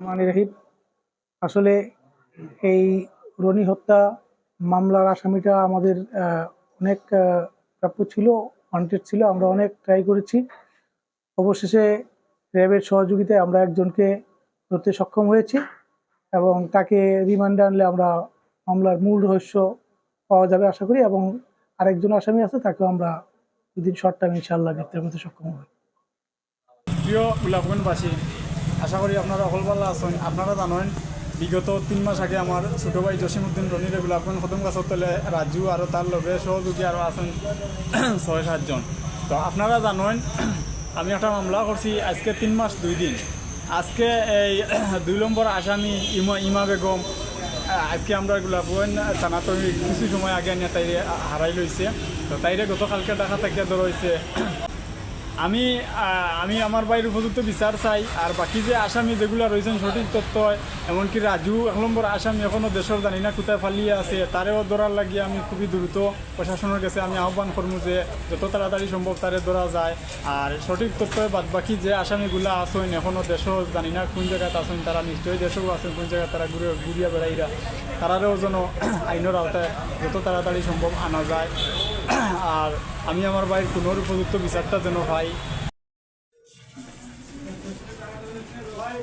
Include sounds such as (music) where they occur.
মানে রহিম। আসলে এই রনি হত্যা মামলার আসামিটা আমাদের অনেক প্রাপ্য ছিল ওয়ান্টেড ছিল, আমরা অনেক ট্রাই করেছি। অবশেষে র্যাবের সহযোগিতায় আমরা একজনকে ধরতে সক্ষম হয়েছি এবং তাকে রিমান্ডে আনলে আমরা মামলার মূল রহস্য পাওয়া যাবে আশা করি এবং আরেকজন আসামি আছে, তাকেও আমরা দুদিন শর্ট টাইম ইনশাল্লাহ গ্রেপ্তার করতে সক্ষম হব। প্রিয় আশা করি আপনারা অকল ভালো আছেন। আপনারা জানেন, বিগত তিন মাস আগে আমার ছোট ভাই জসিমুদ্দিন রনিরে গোলাপগঞ্জ খতম গাছত তলে রাজু আর তার লগে সহযোগী আরও আছেন (clears throat) ছয় সাতজন তো আপনারা জানেন, (clears throat) আমি একটা মামলা করছি আজকে তিন মাস দুই দিন। আজকে এই (clears throat) দুই নম্বর আসামি ইমা ইমা বেগম আজকে আমরা গোলাপগঞ্জ থানাতে কিছু সময় আগে নিয়ে তাইরে হারাই লইছে তো তাইরে গতকালকে দেখা থেকে ধর হয়েছে আমি আমি আমার বাইরের উপযুক্ত বিচার চাই, আর বাকি যে আসামি যেগুলো রয়েছেন সঠিক তথ্য, এমনকি রাজু এক নম্বর আসামি এখনও দেশের জানি না কোথায় ফালিয়ে আছে তারেও ধরার লাগিয়ে আমি খুবই দ্রুত প্রশাসনের কাছে আমি আহ্বান করব যে যত তাড়াতাড়ি সম্ভব তারে ধরা যায়। আর সঠিক তথ্য বাদ বাকি যে আসামিগুলা আছেন এখনও দেশও জানি না কোন জায়গায় আছেন, তারা নিশ্চয়ই দেশেও আছেন, কোন জায়গায় তারা ঘুরে ঘুরিয়া বেড়াইরা তারারও যেন আইনের আওতায় যত তাড়াতাড়ি সম্ভব আনা যায়। আর আমি আমার ভাইয়ের কোনো উপযুক্ত বিচারটা যেন পাই। ভাই